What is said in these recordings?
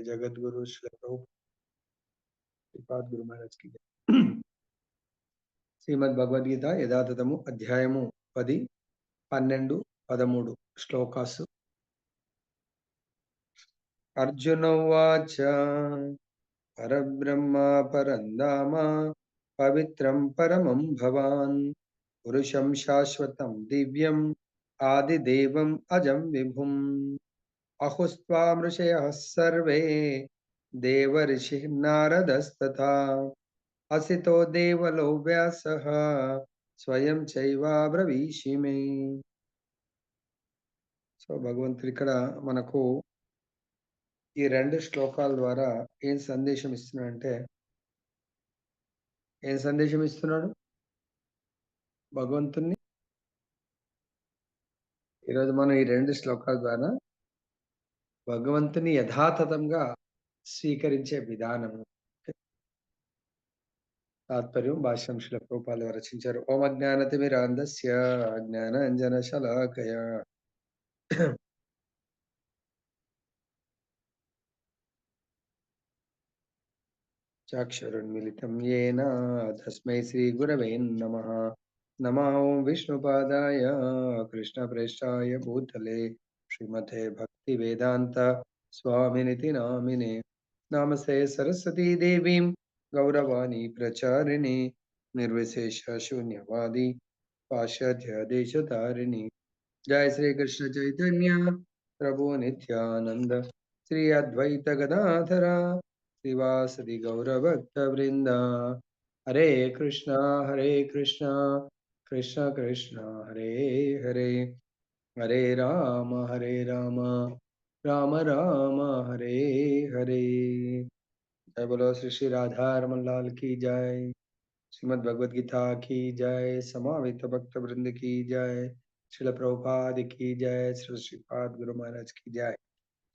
జగద్గురు శ్రీ ప్రభుపాద్ గురు మహారాజ్కి శ్రీమద్ భగవద్గీత యథాతథము అధ్యాయము పది పన్నెండు పదమూడు శ్లోకాసు అర్జున వాచ పరబ్రహ్మ పరందామ పవిత్రం పరమం భవాన్ పురుషం శాశ్వతం దివ్యం ఆదిదేవం అజం విభుం అహుస్త్వామృషయ సర్వే దేవర్షి నారదస్తథా అసితో దేవలో వ్యాస స్వయం చైవాబ్రవీషి మే సో భగవంతుడు ఇక్కడ మనకు ఈ రెండు శ్లోకాల ద్వారా ఏం సందేశం ఇస్తున్నాడంటే ఏం సందేశం ఇస్తున్నాడు భగవంతుణ్ణి? ఈరోజు మనం ఈ రెండు శ్లోకాల ద్వారా భగవంతుని యథాతథంగా స్వీకరించే విధానము. తాత్పర్యం భాష్యాంశుల రూపాలు రచించారు? ఓం అజ్ఞానతిమిరాంధస్య అజ్ఞాన అంజన శలాకయ. చాక్షరున్మిలితం ఏన? తస్మై శ్రీ గురవే నమ. నమ ఓం విష్ణుపాదాయ కృష్ణప్రేష్టాయ భూతలే. శ్రీమతే భక్తి వేదాంత స్వామినితి నామినే నామస్తే సరస్వతీ దేవీం గౌరవాణి ప్రచారిణి నిర్విశేష శూన్యవాది పాశ్చాత్య దేశతారిణి జయ శ్రీకృష్ణ చైతన్య ప్రభు నిత్యానంద శ్రీ అద్వైత గదాధర శ్రీవాసది గౌరభక్త వృంద హరే కృష్ణ హరే కృష్ణ కృష్ణ కృష్ణ హరే హరే హరే రామ హరే రామ. రామ రామ హరే హరే. జయ బలో శ్రీ శ్రీ రాధారమన్ లాల్కి జయ శ్రీమద్ భగవద్గీత కి జయ సమావేత భక్త బృంద కి జయ శ్రీల ప్రభుపాద్కి జయ శ్రీ శ్రీపాద్ గురు మహారాజ్కి జయ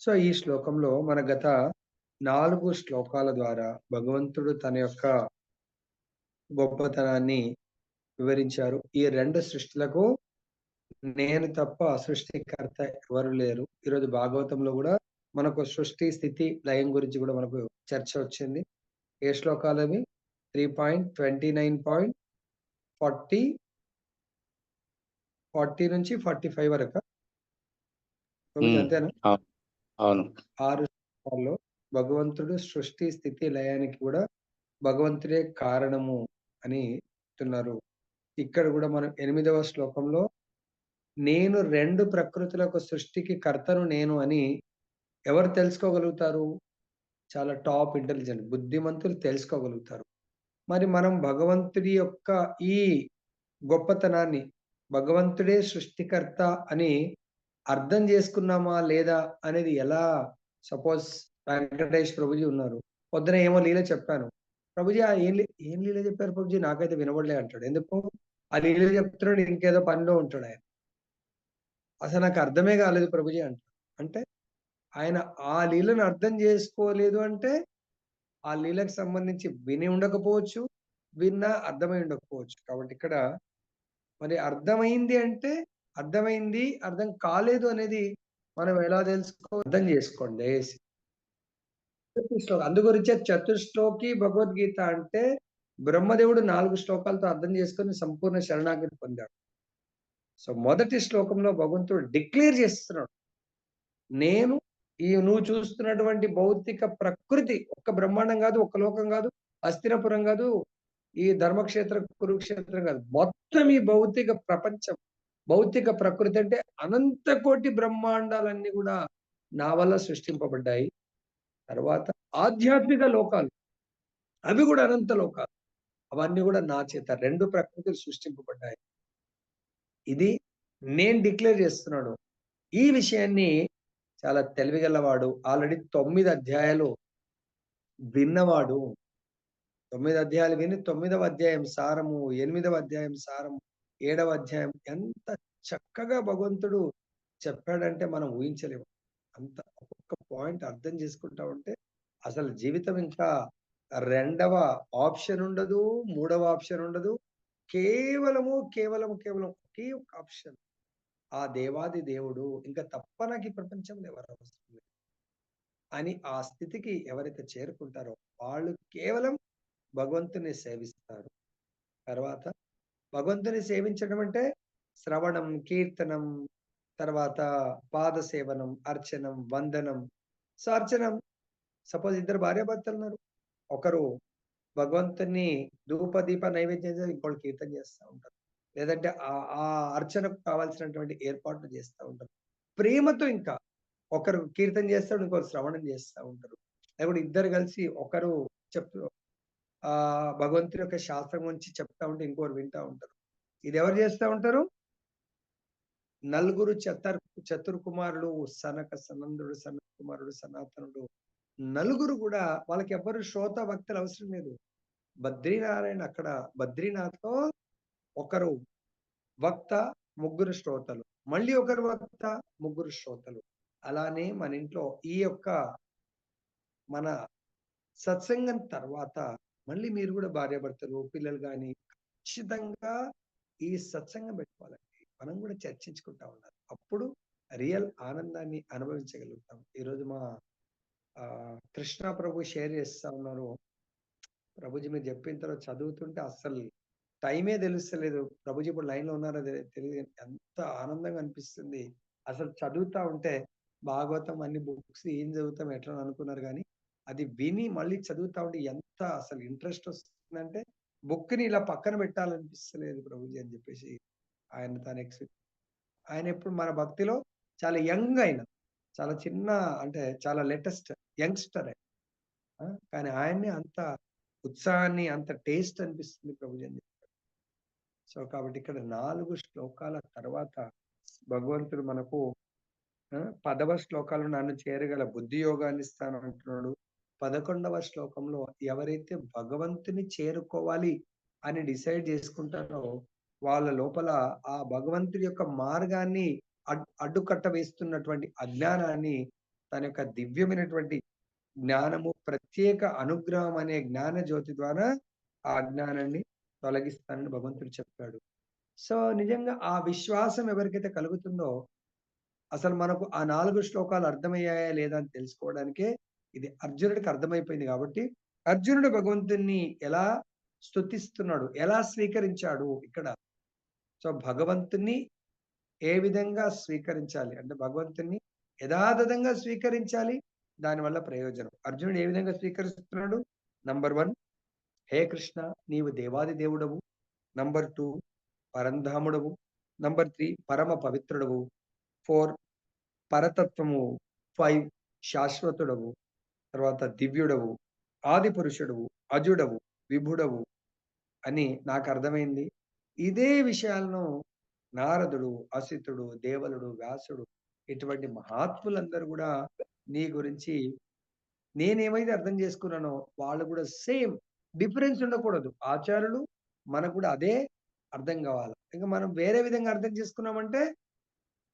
సో ఈ శ్లోకంలో మన గత నాలుగు శ్లోకాల ద్వారా భగవంతుడు తన యొక్క గొప్పతనాన్ని వివరించారు. ఈ రెండు సృష్టిలకు నేను తప్ప సృష్టికర్త ఎవరు లేరు. ఈరోజు భాగవతంలో కూడా మనకు సృష్టి స్థితి లయం గురించి కూడా మనకు చర్చ వచ్చింది. ఏ శ్లోకాలు అవి three point twenty nine point forty forty నుంచి ఫార్టీ ఫైవ్ వరకు. అంతేనా ఆరు శ్లోకాల్లో భగవంతుడు సృష్టి స్థితి లయానికి కూడా భగవంతుడే కారణము అని చెప్తున్నారు. ఇక్కడ కూడా మనం ఎనిమిదవ శ్లోకంలో నేను రెండు ప్రకృతులకు సృష్టికి కర్తను నేను అని ఎవరు తెలుసుకోగలుగుతారు? చాలా టాప్ ఇంటెలిజెంట్ బుద్ధిమంతులు తెలుసుకోగలుగుతారు. మరి మనం భగవంతుడి యొక్క ఈ గొప్పతనాన్ని భగవంతుడే సృష్టికర్త అని అర్థం చేసుకున్నామా లేదా అనేది ఎలా? సపోజ్ వెంకటేష్ ప్రభుజీ ఉన్నారు. పొద్దున ఏమో లీల చెప్పాను. ప్రభుజీ ఆ ఏం ఏం లీల చెప్పారు ప్రభుజీ? నాకైతే వినబడలే అంటాడు. ఎందుకు? ఆ లీల చెప్తున్నాడు ఇంకేదో పనిలో ఉంటాడు ఆయన. అసలు నాకు అర్థమే కాలేదు ప్రభుజీ అంట. అంటే ఆయన ఆ లీలను అర్థం చేసుకోలేదు అంటే ఆ లీలకు సంబంధించి విని ఉండకపోవచ్చు విన్నా అర్థమై ఉండకపోవచ్చు. కాబట్టి ఇక్కడ మరి అర్థమైంది అంటే అర్థమైంది అర్థం కాలేదు అనేది మనం ఎలా తెలుసుకో అర్థం చేసుకోండి దయచేసి. చతుశ్లోకి అందు గురించే చతుశ్లోకి భగవద్గీత అంటే బ్రహ్మదేవుడు నాలుగు శ్లోకాలతో అర్థం చేసుకొని సంపూర్ణ శరణాగతి పొందాడు. సో మొదటి శ్లోకంలో భగవంతుడు డిక్లేర్ చేస్తున్నాడు. నేను ఈ నువ్వు చూస్తున్నటువంటి భౌతిక ప్రకృతి ఒక్క బ్రహ్మాండం కాదు ఒక్క లోకం కాదు అస్థిరపురం కాదు ఈ ధర్మక్షేత్ర కురుక్షేత్రం కాదు. మొత్తం ఈ భౌతిక ప్రపంచం భౌతిక ప్రకృతి అంటే అనంత కోటి బ్రహ్మాండాలన్నీ కూడా నా వల్ల సృష్టింపబడ్డాయి. తర్వాత ఆధ్యాత్మిక లోకాలు అవి కూడా అనంత లోకాలు అవన్నీ కూడా నా చేత రెండు ప్రకృతులు సృష్టింపబడ్డాయి. ఇది నేను డిక్లేర్ చేస్తున్నాడు ఈ విషయాన్ని చాలా తెలివిగలవాడు ఆల్రెడీ తొమ్మిది అధ్యాయాలు విన్నవాడు తొమ్మిది అధ్యాయాలు విని తొమ్మిదవ అధ్యాయం సారము ఎనిమిదవ అధ్యాయం సారము ఏడవ అధ్యాయం ఎంత చక్కగా భగవంతుడు చెప్పాడంటే మనం ఊహించలేము. అంత ఒక్కొక్క పాయింట్ అర్థం చేసుకుంటా ఉంటే అసలు జీవితం ఇంకా రెండవ ఆప్షన్ ఉండదు మూడవ ఆప్షన్ ఉండదు. కేవలము కేవలము కేవలం ఒకే ఒక ఆప్షన్. ఆ దేవాది దేవుడు ఇంకా తప్ప నాకు ఈ ప్రపంచంలో ఎవరు అవసరం లేదు. అని ఆ స్థితికి ఎవరైతే చేరుకుంటారో వాళ్ళు కేవలం భగవంతుని సేవిస్తారు. తర్వాత భగవంతుని సేవించడం అంటే శ్రవణం కీర్తనం తర్వాత పాద సేవనం అర్చనం వందనం. సో అర్చనం. సపోజ్ ఇద్దరు భార్యాభర్తలు ఉన్నారు. ఒకరు భగవంతుని ధూప దీప నైవేద్యం చేసి ఇంకోళ్ళు కీర్తన చేస్తూ ఉంటారు. లేదంటే ఆ ఆ అర్చనకు కావాల్సినటువంటి ఏర్పాట్లు చేస్తూ ఉంటారు. ప్రేమతో ఇంకా ఒకరు కీర్తన చేస్తాడు ఇంకొకరు శ్రవణం చేస్తూ ఉంటారు. లేకపోతే ఇద్దరు కలిసి ఒకరు చెప్తూ ఆ భగవంతుని యొక్క శాస్త్రం గురించి చెప్తా ఉంటే ఇంకోరు వింటా ఉంటారు. ఇది ఎవరు చేస్తూ ఉంటారు? నలుగురు చతర్ చతుర్ కుమారుడు సనక సనందుడు సనత్ కుమారుడు సనాతనుడు. నలుగురు కూడా వాళ్ళకి ఎవ్వరు శ్రోత భక్తులు అవసరం లేదు. బద్రీనారాయణ అక్కడ బద్రీనాథ్లో ఒకరు వక్త ముగ్గురు శ్రోతలు. మళ్ళీ ఒకరు వక్త ముగ్గురు శ్రోతలు. అలానే మన ఇంట్లో ఈ యొక్క మన సత్సంగం తర్వాత మళ్ళీ మీరు కూడా భార్యాభర్తలు పిల్లలు కానీ ఖచ్చితంగా ఈ సత్సంగం పెట్టుకోవాలండి. మనం కూడా చర్చించుకుంటా ఉండాలి. అప్పుడు రియల్ ఆనందాన్ని అనుభవించగలుగుతాం. ఈరోజు మా ఆ కృష్ణ ప్రభు షేర్ చేస్తా ఉన్నారు. ప్రభుజీ మీరు చెప్పిన తర్వాత చదువుతుంటే అస్సలు టైమే తెలుస్తలేదు. ప్రభుజీ ఇప్పుడు లైన్లో ఉన్నారో తెలియదు ఎంత ఆనందంగా అనిపిస్తుంది. అసలు చదువుతా ఉంటే భాగవతం అన్ని బుక్స్ ఏం చదువుతాం ఎట్లా అని అనుకున్నారు కానీ అది విని మళ్ళీ చదువుతా ఉంటే ఎంత అసలు ఇంట్రెస్ట్ వస్తుందంటే బుక్ని ఇలా పక్కన పెట్టాలనిపిస్తలేదు ప్రభుజీ అని చెప్పేసి ఆయన తన ఎక్స్పెక్ట్ ఆయన ఎప్పుడు మన భక్తిలో చాలా యంగ్ అయిన చాలా చిన్న అంటే చాలా లేటెస్ట్ యంగ్స్టర్ కానీ ఆయన్ని అంత ఉత్సాహాన్ని అంత టేస్ట్ అనిపిస్తుంది ప్రభుజీ అని సో కాబట్టి ఇక్కడ నాలుగు శ్లోకాల తర్వాత భగవంతుడు మనకు పదవ శ్లోకాలు నన్ను చేరగల బుద్ధి యోగాన్ని ఇస్తాను అంటున్నాడు. పదకొండవ శ్లోకంలో ఎవరైతే భగవంతుని చేరుకోవాలి అని డిసైడ్ చేసుకుంటారో వాళ్ళ లోపల ఆ భగవంతుడి యొక్క మార్గాన్ని అడ్డుకట్ట వేస్తున్నటువంటి అజ్ఞానాన్ని తన యొక్క దివ్యమైనటువంటి జ్ఞానము ప్రత్యేక అనుగ్రహం అనే జ్ఞాన జ్యోతి ద్వారా ఆ అజ్ఞానాన్ని తొలగిస్తానని భగవంతుడు చెప్పాడు. సో నిజంగా ఆ విశ్వాసం ఎవరికైతే కలుగుతుందో అసలు మనకు ఆ నాలుగు శ్లోకాలు అర్థమయ్యాయా లేదా అని తెలుసుకోవడానికే ఇది అర్జునుడికి అర్థమైపోయింది కాబట్టి అర్జునుడు భగవంతుణ్ణి ఎలా స్తుతిస్తున్నాడు ఎలా స్వీకరించాడు ఇక్కడ? సో భగవంతుణ్ణి ఏ విధంగా స్వీకరించాలి? అంటే భగవంతుణ్ణి యథాతథంగా స్వీకరించాలి దానివల్ల ప్రయోజనం. అర్జునుడు ఏ విధంగా స్వీకరిస్తున్నాడు? నంబర్ వన్ హే కృష్ణ నీవు దేవాది దేవుడవు. నంబర్ టూ పరంధాముడవు. నంబర్ త్రీ పరమ పవిత్రుడవు. Four పరతత్వము five శాశ్వతుడవు. తర్వాత దివ్యుడవు ఆది పురుషుడవు అజుడవు విభుడవు అని నాకు అర్థమైంది. ఇదే విషయాలను నారదుడు అసితుడు దేవలుడు వ్యాసుడు ఇటువంటి మహాత్ములందరూ కూడా నీ గురించి నేనేమైతే అర్థం చేసుకున్నానో వాళ్ళు కూడా సేమ్ డిఫరెన్స్ ఉండకూడదు. ఆచారులు మనకు కూడా అదే అర్థం కావాలి. ఇంకా మనం వేరే విధంగా అర్థం చేసుకున్నామంటే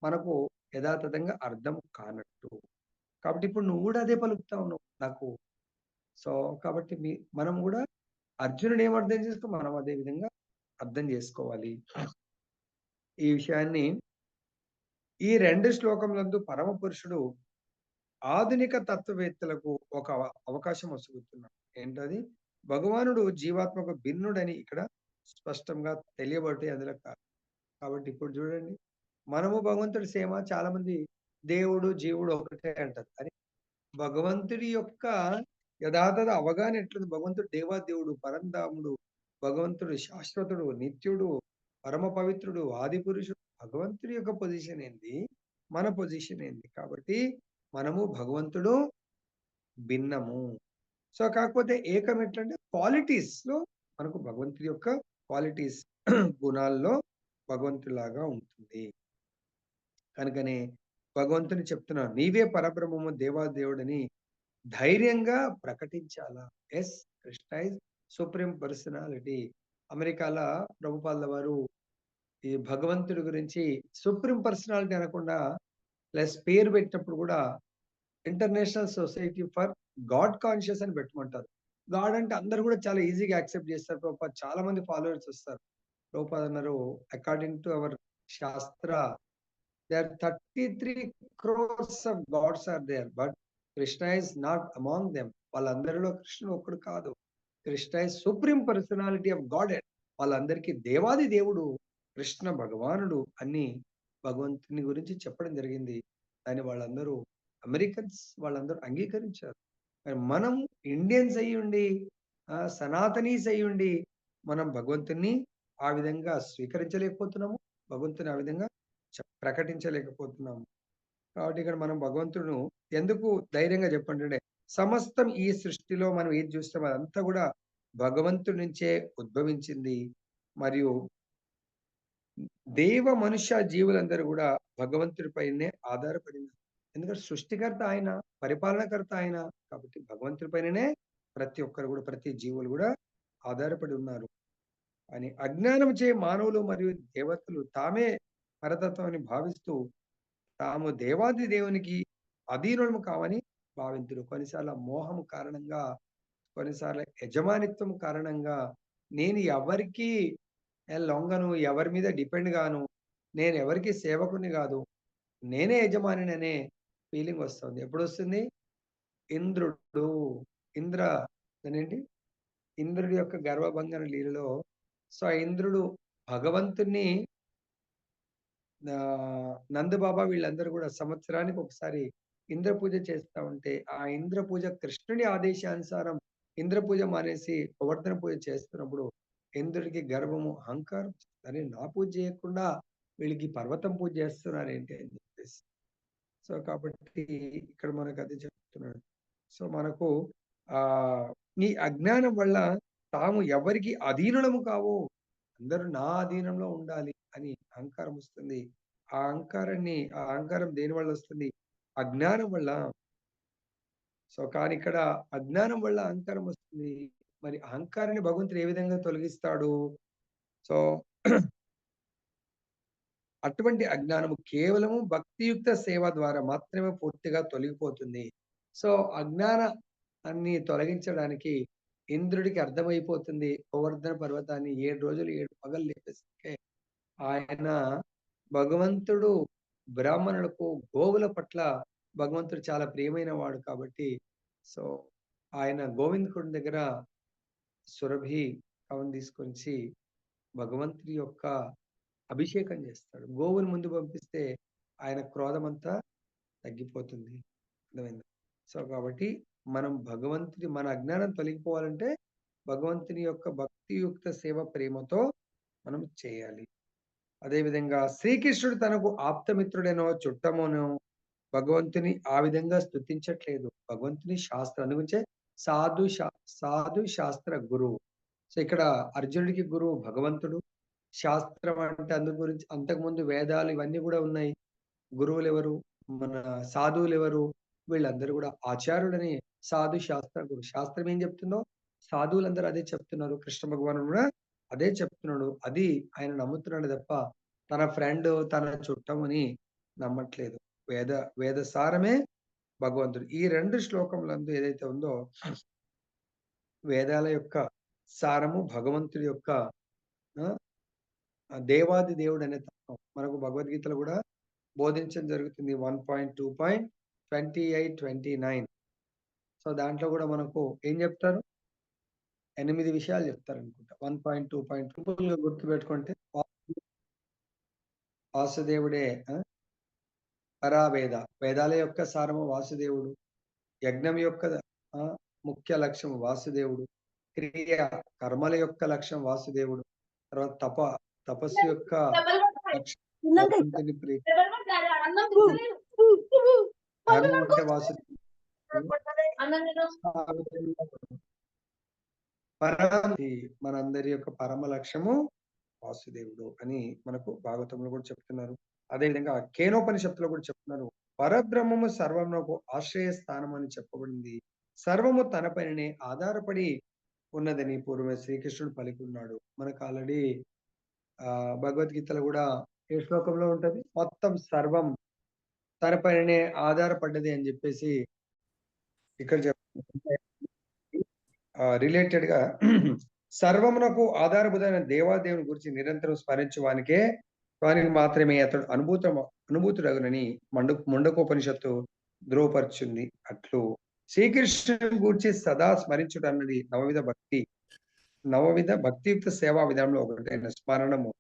మనకు యథాతథంగా అర్థం కానట్టు. కాబట్టి ఇప్పుడు నువ్వు కూడా అదే పలుకుతా ఉన్నావు నాకు. సో కాబట్టి మీ మనం కూడా అర్జునుడు ఏం అర్థం చేసుకో మనం అదే విధంగా అర్థం చేసుకోవాలి. ఈ విషయాన్ని ఈ రెండు శ్లోకములందు పరమ పురుషుడు ఆధునిక తత్వవేత్తలకు ఒక అవకాశం వసుగుతున్నాడు ఏంటది? భగవానుడు జీవాత్మకు భిన్నుడని ఇక్కడ స్పష్టంగా తెలియబట్టి అందులో కాదు కాబట్టి ఇప్పుడు చూడండి. మనము భగవంతుడి సేమ చాలా మంది దేవుడు జీవుడు ఒకటే అంటారు. అని భగవంతుడి యొక్క యథాతథ అవగాహన ఎట్లుంది? భగవంతుడు దేవాదేవుడు పరంధాముడు భగవంతుడు శాశ్వతుడు నిత్యుడు పరమ పవిత్రుడు ఆది పురుషుడు. భగవంతుడి యొక్క పొజిషన్ ఏంది? మన పొజిషన్ ఏంది? కాబట్టి మనము భగవంతుడు భిన్నము. సో కాకపోతే ఏకం ఎట్లంటే క్వాలిటీస్లో మనకు భగవంతుడి యొక్క క్వాలిటీస్ గుణాల్లో భగవంతులాగా ఉంటుంది. కనుకనే భగవంతుని చెప్తున్నాను నీవే పరబ్రహ్మము దేవాదేవుడని ధైర్యంగా ప్రకటించాలా? Yes Krishna is supreme personality అమెరికాలో ప్రభుపాల వారు ఈ భగవంతుడి గురించి సుప్రీం పర్సనాలిటీ అనకుండా ప్లస్ పేరు పెట్టినప్పుడు కూడా international society for God conscious అని పెట్టమంటారు గాడ్ అంటే అందరు కూడా చాలా ఈజీగా యాక్సెప్ట్ చేస్తారు ప్రోపా చాలా మంది ఫాలోవర్స్ వస్తారు. ప్రభుపాద్ అన్నారు according to our shastra they are thirty three crores of gods are there but Krishna is not among them వాళ్ళందరిలో కృష్ణుడు ఒక్కడు కాదు. Krishna is supreme personality of God వాళ్ళందరికీ దేవాది దేవుడు కృష్ణ భగవానుడు అని భగవంతుని గురించి చెప్పడం జరిగింది. దాన్ని వాళ్ళందరూ అమెరికన్స్ వాళ్ళందరూ అంగీకరించారు. మనం ఇండియన్స్ అయ్యుండి సనాతనీస్ అయ్యుండి మనం భగవంతుని ఆ విధంగా స్వీకరించలేకపోతున్నాము భగవంతుని ఆ విధంగా ప్రకటించలేకపోతున్నాము. కాబట్టి ఇక్కడ మనం భగవంతుడు ఎందుకు ధైర్యంగా చెప్పండి సమస్తం ఈ సృష్టిలో మనం ఏది చూస్తామో అదంతా కూడా భగవంతుడి నుంచే ఉద్భవించింది. మరియు దేవ మనుష్య జీవులందరూ కూడా భగవంతుడి పైనే ఆధారపడింది. ఎందుకంటే సృష్టికర్త ఆయన పరిపాలనకర్త ఆయన కాబట్టి భగవంతుడి పైననే ప్రతి ఒక్కరు కూడా ప్రతి జీవులు కూడా ఆధారపడి ఉన్నారు. అని అజ్ఞానం చే మానవులు మరియు దేవతలు తామే పరతత్వం అని భావిస్తూ తాము దేవాది దేవునికి అధీనులము కావని భావింతురు. కొన్నిసార్లు మోహం కారణంగా కొన్నిసార్లు యజమానిత్వం కారణంగా నేను ఎవరికి లొంగను ఎవరి మీద డిపెండ్ గాను నేను ఎవరికి సేవకుని కాదు నేనే యజమానిననే ఫీలింగ్ వస్తుంది. ఎప్పుడు వస్తుంది ఇంద్రుడు. ఇంద్ర అనండి ఇంద్రుడి యొక్క గర్వభంగన లీలలో. సో ఆ ఇంద్రుడు భగవంతుణ్ణి నందబాబా వీళ్ళందరూ కూడా సంవత్సరానికి ఒకసారి ఇంద్ర పూజ చేస్తా ఉంటే ఆ ఇంద్ర పూజ కృష్ణుడి ఆదేశానుసారం ఇంద్ర పూజ మానేసి ప్రవర్తన పూజ చేస్తున్నప్పుడు ఇంద్రుడికి గర్వము అహంకారం అని నా పూజ చేయకుండా వీళ్ళకి పర్వతం పూజ చేస్తున్నారు ఏంటి అని చెప్పేసి. సో కాబట్టి ఇక్కడ మనకు అది చెప్తున్నాడు. సో మనకు ఆ నీ అజ్ఞానం వల్ల తాము ఎవరికి అధీనులము కావు అందరూ నా అధీనంలో ఉండాలి అని అహంకారం వస్తుంది. ఆ అహంకారాన్ని ఆ అహంకారం దేని వల్ల వస్తుంది? అజ్ఞానం వల్ల. సో కానీ ఇక్కడ అజ్ఞానం వల్ల అహంకారం వస్తుంది. మరి అహంకారాన్ని భగవంతుడు ఏ విధంగా తొలగిస్తాడు? సో అటువంటి అజ్ఞానము కేవలము భక్తియుక్త సేవ ద్వారా మాత్రమే పూర్తిగా తొలగిపోతుంది. సో అజ్ఞానాన్ని తొలగించడానికి ఇంద్రుడికి అర్థమైపోతుంది. గోవర్ధన పర్వతాన్ని ఏడు రోజులు ఏడు పగలు లేపేసరికి ఆయన భగవంతుడు బ్రాహ్మణులకు గోవుల పట్ల భగవంతుడు చాలా ప్రియమైన వాడు కాబట్టి సో ఆయన గోవిందకుడి దగ్గర సురభి కవన్ తీసుకొచ్చి భగవంతుడి యొక్క అభిషేకం చేస్తాడు. గోవుని ముందు పంపిస్తే ఆయన క్రోధం అంతా తగ్గిపోతుంది. అర్థమైంది? సో కాబట్టి మనం భగవంతుని మన అజ్ఞానం తొలగిపోవాలంటే భగవంతుని యొక్క భక్తియుక్త సేవ ప్రేమతో మనం చేయాలి. అదేవిధంగా శ్రీకృష్ణుడు తనకు ఆప్తమిత్రుడేనో చుట్టమోనో భగవంతుని ఆ విధంగా స్తుతించట్లేదు. భగవంతుని శాస్త్రం అందుగురించే సాధు శా- సాధు శాస్త్ర గురువు. సో ఇక్కడ అర్జునుడికి గురువు భగవంతుడు. శాస్త్రం అంటే అందు గురించి అంతకుముందు వేదాలు ఇవన్నీ కూడా ఉన్నాయి. గురువులు ఎవరు మన సాధువులు ఎవరు వీళ్ళందరూ కూడా ఆచార్యుడని సాధు శాస్త్ర గురు. శాస్త్రం ఏం చెప్తుందో? సాధువులందరూ అదే చెప్తున్నారు. కృష్ణ భగవానుడు కూడా అదే చెప్తున్నాడు. అది ఆయన నమ్ముతున్నాడు తప్ప తన ఫ్రెండ్ తన చుట్టమని నమ్మట్లేదు. వేద వేద సారమే భగవంతుడు. ఈ రెండు శ్లోకములందు ఏదైతే ఉందో వేదాల యొక్క సారము భగవంతుడి యొక్క దేవాది దేవుడు అనే తత్వం. మనకు భగవద్గీతలో కూడా బోధించడం జరుగుతుంది one point two point twenty eight twenty nine. So దాంట్లో కూడా మనకు ఏం చెప్తారు? ఎనిమిది విషయాలు చెప్తారు అనుకుంటా one point two point two గుర్తు పెట్టుకుంటే వాసుదేవుడే పరావేద. వేదాల యొక్క సారము వాసుదేవుడు. యజ్ఞం యొక్క ముఖ్య లక్ష్యం వాసుదేవుడు. క్రియ కర్మల యొక్క లక్ష్యం వాసుదేవుడు. తర్వాత తప తపస్సు యొక్క మనందరి యొక్క పరమ లక్ష్యము వాసుదేవుడు అని మనకు భాగవతంలో కూడా చెప్తున్నారు. అదేవిధంగా కేనోపనిషత్తులో కూడా చెప్తున్నారు. పరబ్రహ్మము సర్వమునకు ఆశ్రయ స్థానం అని చెప్పబడింది. సర్వము తన పైననే ఆధారపడి ఉన్నదని పూర్వమే శ్రీకృష్ణుడు పలికి ఉన్నాడు మనకు ఆల్రెడీ భగవద్గీతలో కూడా ఏ శ్లోకంలో ఉంటది? మొత్తం సర్వం తన పైననే ఆధారపడ్డది అని చెప్పేసి ఇక్కడ రిలేటెడ్గా సర్వమునకు ఆధారభూతమైన దేవాదేవుని గురించి నిరంతరం స్మరించువానికే వానికి మాత్రమే అతడు అనుభూత అనుభూతుడగునని మండు ముండకోపనిషత్తు ధ్రువపరచుంది. అట్లు శ్రీకృష్ణుని గూర్చి సదా స్మరించుట అన్నది నవవిధ భక్తి. నవవిధ భక్తియుక్త సేవా విధానంలో ఒకటైన స్మరణము.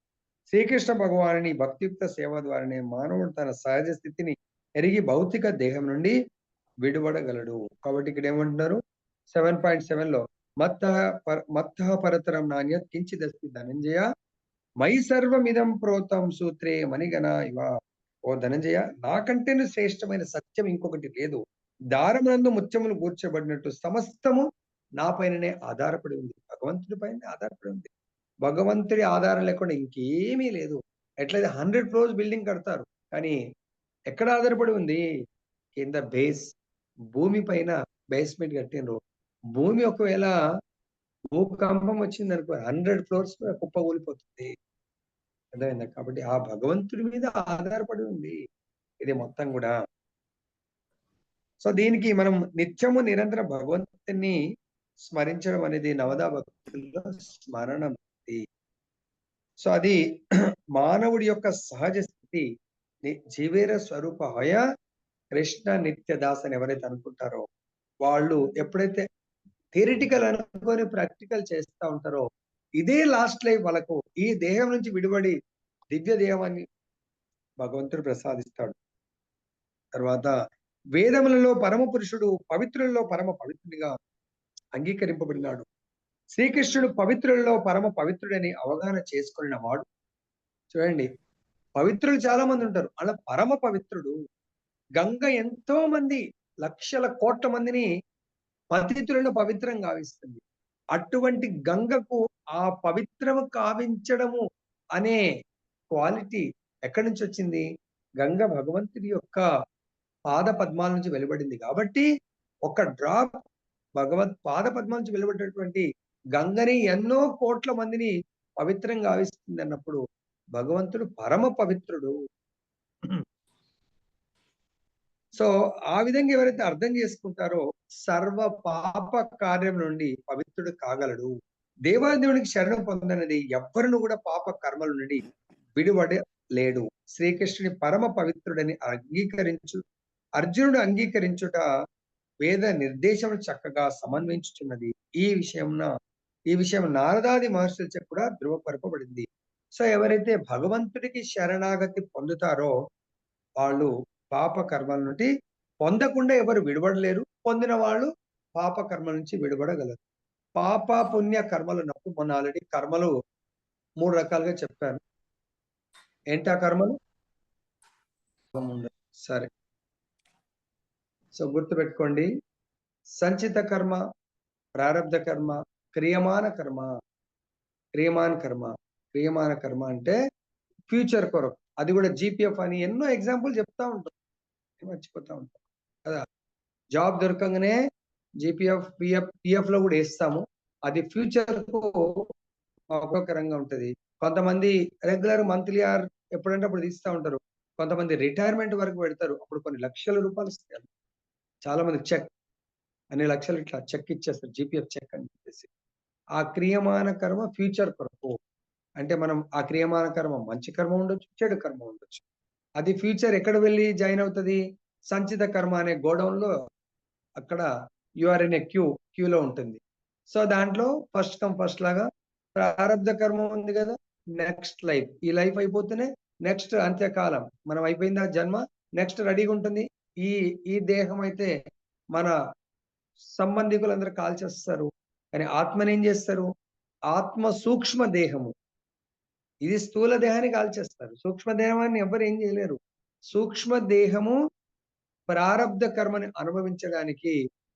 శ్రీకృష్ణ భగవాని భక్తియుక్త సేవ ద్వారానే మానవుడు తన సహజ స్థితిని ఎరిగి భౌతిక దేహం నుండి విడువడగలడు. కాబట్టి ఇక్కడ ఏమంటున్నారు? సెవెన్ పాయింట్ సెవెన్లో మత్త మత్త పరతరం నాణ్యత్ కించిదస్తి ధనంజయ మై సర్వమిదం ప్రోతం సూత్రే మణిగణ ఇవ. ఓ ధనంజయ నాకంటేను శ్రేష్టమైన సత్యం ఇంకొకటి లేదు. దారమునందు ముత్యములు కూర్చోబడినట్టు సమస్తము నా పైననే ఆధారపడి ఉంది. భగవంతుడి పైన ఆధారపడి ఉంది. భగవంతుడి ఆధారం లేకుండా ఇంకేమీ లేదు. ఎట్లయితే హండ్రెడ్ ఫ్లోర్స్ బిల్డింగ్ కడతారు. కానీ ఎక్కడ ఆధారపడి ఉంది? కింద బేస్ భూమి పైన బేస్మెంట్ కట్టినరు భూమి ఒకవేళ భూకంపం వచ్చింది అనుకో హండ్రెడ్ ఫ్లోర్స్ కుప్ప కూలిపోతుంది అర్థమైందా? కాబట్టి ఆ భగవంతుడి మీద ఆధారపడి ఉంది. ఇది మొత్తం కూడా. సో దీనికి మనం నిత్యము నిరంతరం భగవంతుని స్మరించడం అనేది నవదా భక్తుల్లో స్మరణం సో అది మానవుడి యొక్క సహజ స్థితి జీవేర స్వరూప హయ కృష్ణ నిత్యదాస్ అని ఎవరైతే అనుకుంటారో వాళ్ళు ఎప్పుడైతే థియరిటికల్ అనుకొని ప్రాక్టికల్ చేస్తూ ఉంటారో ఇదే లాస్ట్ లైఫ్ వాళ్ళకు ఈ దేహం నుంచి విడిపడి దివ్య దేహాన్ని భగవంతుడు ప్రసాదిస్తాడు. తర్వాత వేదములలో పరమ పురుషుడు పవిత్రులలో పరమ పవిత్రుడిగా అంగీకరింపబడినాడు. శ్రీకృష్ణుడు పవిత్రులలో పరమ పవిత్రుడని అవగాహన చేసుకున్న వాడు. చూడండి పవిత్రులు చాలా మంది ఉంటారు. అలా పరమ పవిత్రుడు గంగ ఎంతో మంది లక్షల కోట్ల మందిని పతితులను పవిత్రం గావిస్తుంది. అటువంటి గంగకు ఆ పవిత్రము కావించడము అనే క్వాలిటీ ఎక్కడి నుంచి వచ్చింది? గంగ భగవంతుడి యొక్క పాద పద్మాల నుంచి వెలువడింది. కాబట్టి ఒక డ్రాప్ భగవత్ పాద పద్మాల నుంచి వెలువడేటువంటి గంగని ఎన్నో కోట్ల మందిని పవిత్రంగా ఆవిస్తుంది అన్నప్పుడు భగవంతుడు పరమ పవిత్రుడు. సో ఆ విధంగా ఎవరైతే అర్థం చేసుకుంటారో సర్వ పాప కార్యం నుండి పవిత్రుడు కాగలడు. దేవాదేవునికి శరణం పొందనది ఎవ్వరిని కూడా పాప కర్మల నుండి విడివడే లేడు శ్రీకృష్ణుని పరమ పవిత్రుడని అంగీకరించు అర్జునుడు అంగీకరించుట వేద నిర్దేశం చక్కగా సమన్వయించుచున్నది. ఈ విషయంన ఈ విషయం నారదాది మహర్షులచే కూడా ధృవపరపబడింది. సో ఎవరైతే భగవంతుడికి శరణాగతి పొందుతారో వాళ్ళు పాప కర్మల నుండి పొందకుండా ఎవరు విడబడలేరు పొందిన వాళ్ళు పాప కర్మల నుంచి విడబడగలరు పాప పుణ్య కర్మలు నప్పు మొన్న ఆల్రెడీ కర్మలు మూడు రకాలుగా చెప్పాను. ఏంటా కర్మలు? సరే. సో గుర్తుపెట్టుకోండి. సంచిత కర్మ ప్రారంధ కర్మ క్రియమాన కర్మ. క్రియమాన కర్మ. క్రియమాన కర్మ అంటే ఫ్యూచర్ కొరకు. అది కూడా జీపీఎఫ్ అని ఎన్నో ఎగ్జాంపుల్ చెప్తా ఉంటాం. మర్చిపోతా ఉంటాం. కదా? జాబ్ దొరకంగానే జీపీఎఫ్ పిఎఫ్ పిఎఫ్లో కూడా వేస్తాము. అది ఫ్యూచర్కు ఉపయోగకరంగా ఉంటుంది. కొంతమంది రెగ్యులర్ మంత్లీ ఆర్ ఎప్పుడంటే అప్పుడు తీస్తూ ఉంటారు. కొంతమంది రిటైర్మెంట్ వరకు పెడతారు. అప్పుడు కొన్ని లక్షల రూపాయలు ఇస్తారు చాలా మంది చెక్ అన్ని లక్షలు ఇట్లా చెక్ ఇచ్చేస్తారు జీపీఎఫ్ చెక్ అని చెప్పేసి. ఆ క్రియమాన కర్మ ఫ్యూచర్ కొరకు. అంటే మనం ఆ క్రియమాన కర్మ మంచి కర్మ ఉండొచ్చు చెడు కర్మ ఉండొచ్చు. అది ఫ్యూచర్ ఎక్కడ వెళ్ళి జాయిన్ అవుతుంది? సంచిత కర్మ అనే గోడౌన్లో అక్కడ యుఆర్ ఇన్ ఏ క్యూ క్యూలో ఉంటుంది. సో దాంట్లో ఫస్ట్ కమ్ ఫస్ట్ లాగా ప్రారంభ కర్మ ఉంది కదా నెక్స్ట్ లైఫ్. ఈ లైఫ్ అయిపోతేనే నెక్స్ట్ అంత్యకాలం. మనం అయిపోయిందా జన్మ? నెక్స్ట్ రెడీగా ఉంటుంది? ఈ ఈ దేహం అయితే మన సంబంధికులందరూ కాల్చేస్తారు. కానీ ఆత్మని ఏం చేస్తారు? ఆత్మ సూక్ష్మ దేహము. ఇది స్థూల దేహాన్ని కాల్చేస్తారు. సూక్ష్మ దేహాన్ని ఎవరు ఏం చేయలేరు. సూక్ష్మ దేహము ప్రారంధ కర్మని అనుభవించడానికి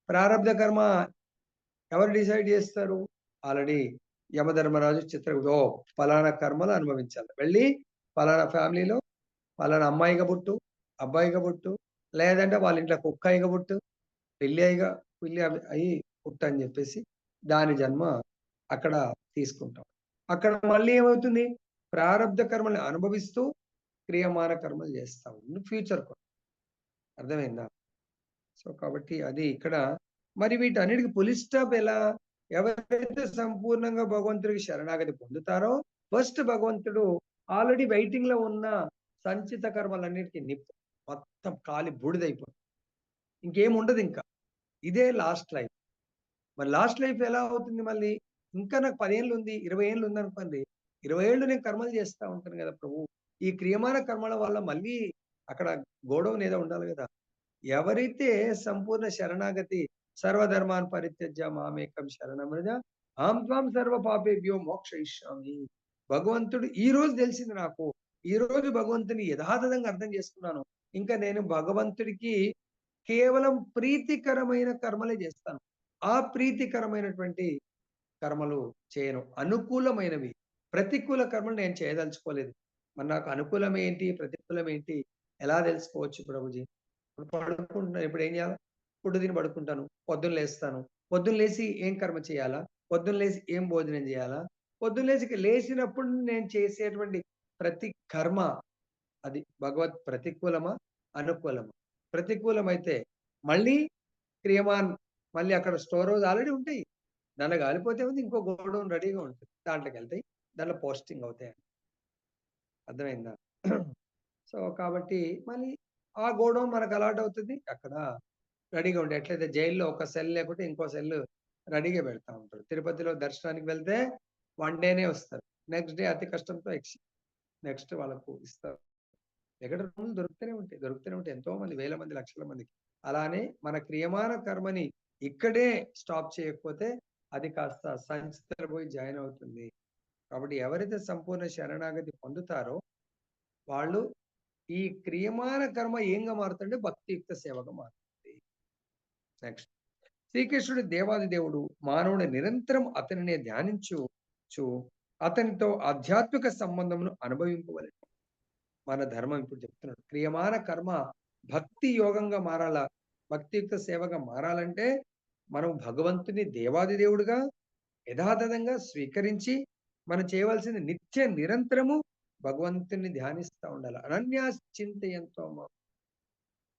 ప్రారంధ కర్మ ఎవరు డిసైడ్ చేస్తారు? ఆల్రెడీ యమధర్మరాజు చిత్రగుడో ఫలానా కర్మలు అనుభవించాలి. వెళ్ళి ఫలానా ఫ్యామిలీలో ఫలానా అమ్మాయిగా పుట్టు అబ్బాయిగా పుట్టు లేదంటే వాళ్ళ ఇంట్లో కుక్క అయ్యగా పుట్టు పెళ్ళి అయ్యగా పెళ్ళి అయ్యి పుట్టు అని చెప్పేసి దాని జన్మ అక్కడ తీసుకుంటాం. అక్కడ మళ్ళీ ఏమవుతుంది? ప్రారంధ కర్మల్ని అనుభవిస్తూ క్రియమాన కర్మలు చేస్తాం ఫ్యూచర్ అర్థమైందా? సో కాబట్టి అది ఇక్కడ మరి వీటన్నిటికి పులి స్టాప్ ఎలా? ఎవరైతే సంపూర్ణంగా భగవంతుడికి శరణాగతి పొందుతారో ఫస్ట్ భగవంతుడు ఆల్రెడీ వెయిటింగ్లో ఉన్న సంచిత కర్మలన్నిటికీ నిప్పు. మొత్తం కాలి బూడిదైపోతుంది. ఇంకేం ఉండదు ఇంకా. ఇదే లాస్ట్ లైఫ్. మరి లాస్ట్ లైఫ్ ఎలా అవుతుంది మళ్ళీ? ఇంకా నాకు పదేళ్ళు ఉంది ఇరవై ఏళ్ళు ఉంది అనుకోండి ఇరవై ఏళ్ళు నేను కర్మలు చేస్తా ఉంటాను కదా ప్రభు. ఈ క్రియమాన కర్మల వల్ల మళ్ళీ అక్కడ గోడౌన్ ఏదో ఉండాలి కదా. ఎవరైతే సంపూర్ణ శరణాగతి సర్వధర్మాన్ పరిత్యజ్య మామేకం శరణమృజ ఆం త్వాం సర్వ పాపేభ్యో మోక్షయిష్యామి. భగవంతుడు ఈ రోజు తెలిసింది నాకు. ఈ రోజు భగవంతుని యథాతథంగా అర్థం చేసుకున్నాను. ఇంకా నేను భగవంతుడికి కేవలం ప్రీతికరమైన కర్మలే చేస్తాను. ఆ ప్రీతికరమైనటువంటి కర్మలు చేయను. అనుకూలమైనవి. ప్రతికూల కర్మలు నేను చేయదలుచుకోలేదు. మరి నాకు అనుకూలం ఏంటి? ప్రతికూలం ఏంటి? ఎలా తెలుసుకోవచ్చు ప్రభుజీ? పడుకుంటున్నాను ఇప్పుడు ఏం చేయాలి? ఫుడ్ తిని పడుకుంటాను. పొద్దున్న లేస్తాను. పొద్దున్న లేచి ఏం కర్మ చేయాలా? పొద్దున్న లేచి ఏం భోజనం చేయాలా? పొద్దున్న లేచి లేచినప్పుడు నేను చేసేటువంటి ప్రతి కర్మ అది భగవత్ ప్రతికూలమా అనుకూలమా? ప్రతికూలమైతే మళ్ళీ క్రియమాన్ మళ్ళీ అక్కడ స్టోర్ హౌస్ ఆల్రెడీ ఉంటాయి. దాంట్లో కాలిపోతే ఉంది ఇంకో గోడౌన్ రెడీగా ఉంటుంది. దాంట్లోకి వెళ్తాయి దాంట్లో పోస్టింగ్ అవుతాయి అర్థమైందా? సో కాబట్టి మళ్ళీ ఆ గోడౌన్ మనకు అలవాటు అవుతుంది. అక్కడ రెడీగా ఉంటాయి ఎట్లయితే జైల్లో ఒక సెల్ లేకుంటే ఇంకో సెల్ రెడీగా పెడతా ఉంటారు. తిరుపతిలో దర్శనానికి వెళ్తే వన్ డేనే వస్తారు. నెక్స్ట్ డే అతి కష్టంతో ఎక్స్ నెక్స్ట్ వాళ్ళకు ఇస్తారు. ఎక్కడ రూములు దొరుకుతూనే ఉంటాయి. దొరుకుతూనే ఉంటాయి. ఎంతో మంది వేల మంది లక్షల మందికి. అలానే మన క్రియమాన కర్మని ఇక్కడే స్టాప్ చేయకపోతే అది కాస్త సంస్థలు పోయి జాయిన్ అవుతుంది. కాబట్టి ఎవరైతే సంపూర్ణ శరణాగతి పొందుతారో వాళ్ళు ఈ క్రియమాన కర్మ ఏంగా మారుతుంటే భక్తియుక్త సేవగా మారుతుంది. నెక్స్ట్. శ్రీకృష్ణుడి దేవాది దేవుడు మానవుని నిరంతరం అతనినే ధ్యానించు అతనితో ఆధ్యాత్మిక సంబంధమును అనుభవింపవలను. మన ధర్మం ఇప్పుడు చెప్తున్నాడు. క్రియమాన కర్మ భక్తి యోగంగా మారాల? భక్తియుక్త సేవగా మారాలంటే మనం భగవంతుని దేవాది దేవుడుగా యథాతథంగా స్వీకరించి మనం చేయవలసింది నిత్య నిరంతరము భగవంతుని ధ్యానిస్తూ ఉండాలి. అనన్యా చింతయంతో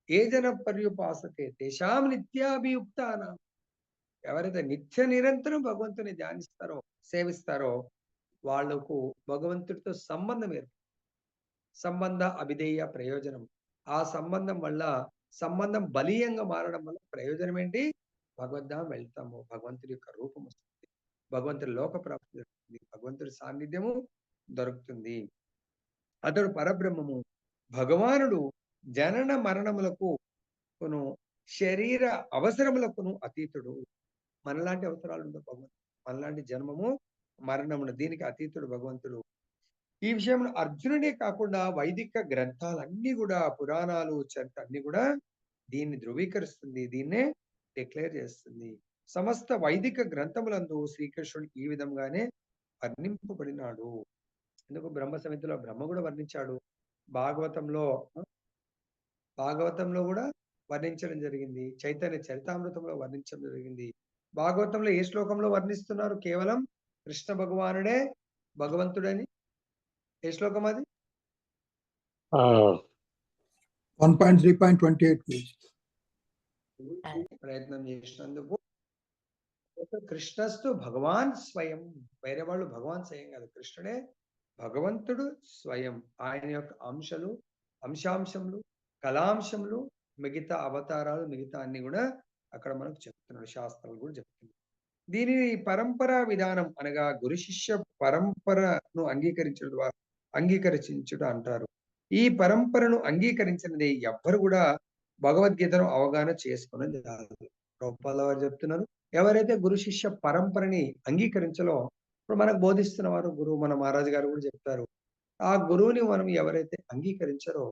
ఏ జన పర్యుపాసతే తేషాం నిత్యాభియుక్తాన. ఎవరైతే నిత్య నిరంతరం భగవంతుని ధ్యానిస్తారో సేవిస్తారో వాళ్ళకు భగవంతుడితో సంబంధం ఏర్పడుతుంది. సంబంధ అభిధేయ ప్రయోజనం. ఆ సంబంధం వల్ల సంబంధం బలీయంగా మారడం వల్ల ప్రయోజనం ఏంటి? భగవద్ధాం వెళ్తాము. భగవంతుడి యొక్క రూపం వస్తుంది. భగవంతుడి లోక ప్రాప్తి జరుగుతుంది భగవంతుడి సాన్నిధ్యము దొరుకుతుంది. అతడు పరబ్రహ్మము. భగవానుడు జనన మరణములకు కొను శరీర అవసరములకును అతీతుడు. మనలాంటి అవసరాలు ఉండవు భగవంతుడు మనలాంటి జన్మము మరణమును. దీనికి అతీతుడు భగవంతుడు. ఈ విషయంలో అర్జునుడే కాకుండా వైదిక గ్రంథాలన్నీ కూడా పురాణాలు చరిత్ర అన్ని కూడా దీన్ని ధృవీకరిస్తుంది దీన్నే డిక్లేర్ చేస్తుంది. సమస్త వైదిక గ్రంథములందు శ్రీకృష్ణుడు ఈ విధంగానే వర్ణింపబడినాడు. ఎందుకు బ్రహ్మ సమితిలో బ్రహ్మ కూడా వర్ణించాడు? భాగవతంలో భాగవతంలో కూడా వర్ణించడం జరిగింది. చైతన్య చరితామృతంలో వర్ణించడం జరిగింది. భాగవతంలో ఏ శ్లోకంలో వర్ణిస్తున్నారు? కేవలం కృష్ణ భగవానుడే భగవంతుడని ఏ శ్లోకం అది? One point three point twenty-eight, please. ప్రయత్నం చేసినందుకు కృష్ణస్తు భగవాన్ స్వయం. వేరే వాళ్ళు భగవాన్ స్వయం కాదు. కృష్ణుడే భగవంతుడు స్వయం. ఆయన యొక్క అంశాలు అంశాంశములు కళాంశములు మిగతా అవతారాలు మిగతా అన్ని కూడా అక్కడ మనకు చెప్తున్నాడు. శాస్త్రాలు కూడా చెప్తున్నాడు దీనిని పరంపరా విధానం అనగా గురు శిష్య పరంపరను అంగీకరించడం ద్వారా అంగీకరించుట అంటారు. ఈ పరంపరను అంగీకరించినది ఎవ్వరు కూడా భగవద్గీతను అవగాహన చేసుకున్నది కాదు. రూపాల వారు చెప్తున్నారు ఎవరైతే గురు శిష్య పరంపరని అంగీకరించలో ఇప్పుడు మనకు బోధిస్తున్న వారు గురువు మన మహారాజు గారు కూడా చెప్తారు. ఆ గురువుని మనం ఎవరైతే అంగీకరించారో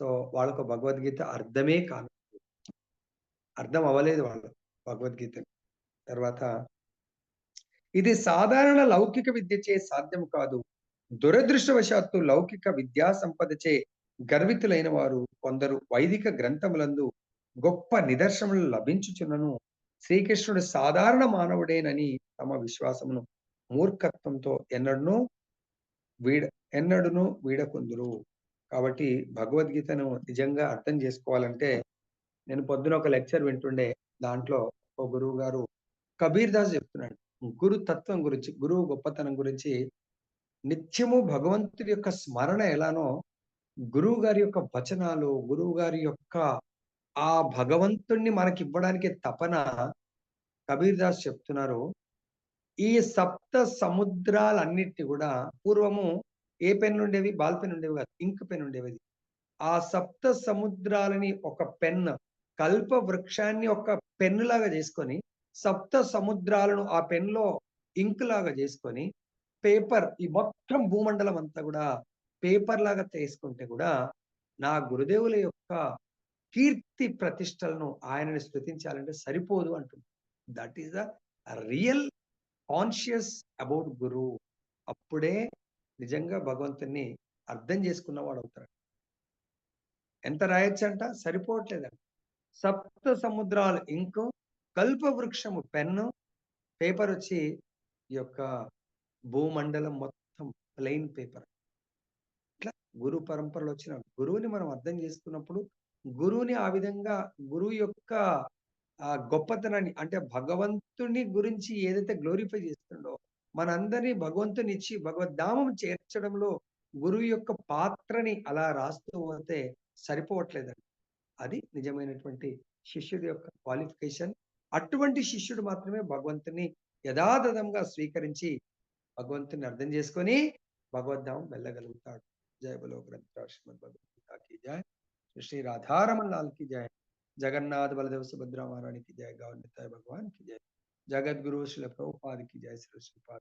సో వాళ్ళకు భగవద్గీత అర్థమే కాదు. అర్థం అవ్వలేదు వాళ్ళు భగవద్గీత తర్వాత ఇది సాధారణ లౌకిక విద్యచే సాధ్యం కాదు. దురదృష్టవశాత్తు లౌకిక విద్యా సంపదచే గర్వితులైన వారు కొందరు వైదిక గ్రంథములందు గొప్ప నిదర్శనలు లభించుచున్నను. శ్రీకృష్ణుడు సాధారణ మానవుడేనని తమ విశ్వాసమును మూర్ఖత్వంతో ఎన్నడను వీడ ఎన్నడను వీడకుందురు. కాబట్టి భగవద్గీతను నిజంగా అర్థం చేసుకోవాలంటే నేను పొద్దున ఒక లెక్చర్ వింటుండే దాంట్లో ఒక గురువు గారు కబీర్ దాస్ చెప్తున్నాడు. గురు తత్వం గురించి గురువు గొప్పతనం గురించి నిత్యము భగవంతుడి యొక్క స్మరణ ఎలానో గురువు గారి యొక్క వచనాలు గురువు గారి యొక్క ఆ భగవంతుణ్ణి మనకివ్వడానికి తపన కబీర్ దాస్ చెప్తున్నారు. ఈ సప్త సముద్రాలన్నిటిని కూడా పూర్వము ఏ పెన్ ఉండేవి బాల్ పెన్ ఉండేవి కాదు ఇంక్ పెన్ ఉండేవి ఆ సప్త సముద్రాలని ఒక పెన్ కల్ప వృక్షాన్ని ఒక పెన్ లాగా చేసుకొని సప్త సముద్రాలను ఆ పెన్లో ఇంక్ లాగా చేసుకొని పేపర్ ఈ మొత్తం భూమండలం అంతా కూడా పేపర్ లాగా తీసుకుంటే కూడా నా గురుదేవుల యొక్క కీర్తి ప్రతిష్టలను ఆయనని స్థుతించాలంటే సరిపోదు అంటుంది. That is the real conscious about guru అప్పుడే నిజంగా భగవంతుని అర్థం చేసుకున్నవాడు అవుతాడు. ఎంత రాయొచ్చంట? సరిపోవట్లేదంట. సప్త సముద్రాలు ఇంకు కల్ప వృక్షము పెన్ను పేపర్ వచ్చి ఈ యొక్క భూమండలం మొత్తం ప్లెయిన్ పేపర్. ఇట్లా గురు పరంపరలో వచ్చిన గురువుని మనం అర్థం చేసుకున్నప్పుడు గురువుని ఆ విధంగా గురువు యొక్క ఆ గొప్పతనాన్ని అంటే భగవంతుని గురించి ఏదైతే గ్లోరిఫై చేస్తుండో మనందరినీ భగవంతుని ఇచ్చి భగవద్ధామం చేర్చడంలో గురువు యొక్క పాత్రని అలా రాస్తూ పోతే సరిపోవట్లేదండి. అది నిజమైనటువంటి శిష్యుడి యొక్క క్వాలిఫికేషన్. అటువంటి శిష్యుడు మాత్రమే భగవంతుని యథాతథంగా స్వీకరించి భగవంతుని అర్థం చేసుకొని భగవద్ధామం వెళ్ళగలుగుతాడు జయ బలో గ్రంథ శ్రీమద్ భగవద్గీతకి జయ శ్రీ राधारमन लाल की जय जगन्नाथ बलदेव सुभद्रा महारानी की जय गौर निताय भगवान की जय जगत गुरु श्री प्रभुपाद की जय श्री श्रीपाद